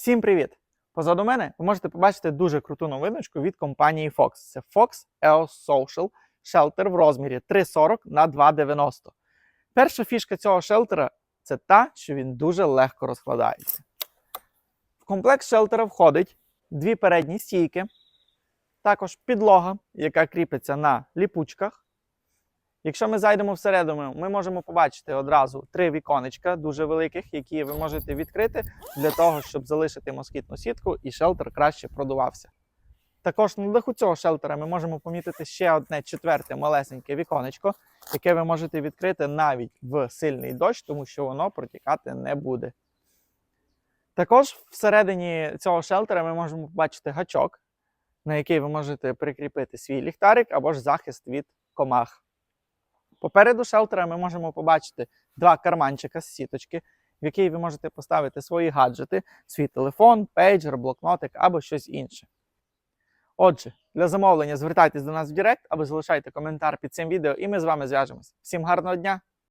Всім привіт! Позаду мене ви можете побачити дуже круту новиночку від компанії Fox. Це Fox EOS Social Shelter в розмірі 340 на 290. Перша фішка цього шелтера це та, що він дуже легко розкладається. В комплект шелтера входить дві передні стійки, також підлога, яка кріпиться на ліпучках. Якщо ми зайдемо всередину, ми можемо побачити одразу три віконечка дуже великих, які ви можете відкрити для того, щоб залишити москітну сітку і шелтер краще продувався. Також на даху цього шелтера ми можемо помітити ще одне четверте малесеньке віконечко, яке ви можете відкрити навіть в сильний дощ, тому що воно протікати не буде. Також всередині цього шелтера ми можемо побачити гачок, на який ви можете прикріпити свій ліхтарик або ж захист від комах. Попереду шелтера ми можемо побачити два карманчика з сіточки, в який ви можете поставити свої гаджети, свій телефон, пейджер, блокнотик або щось інше. Отже, для замовлення звертайтесь до нас в Директ або залишайте коментар під цим відео, і ми з вами зв'яжемось. Всім гарного дня!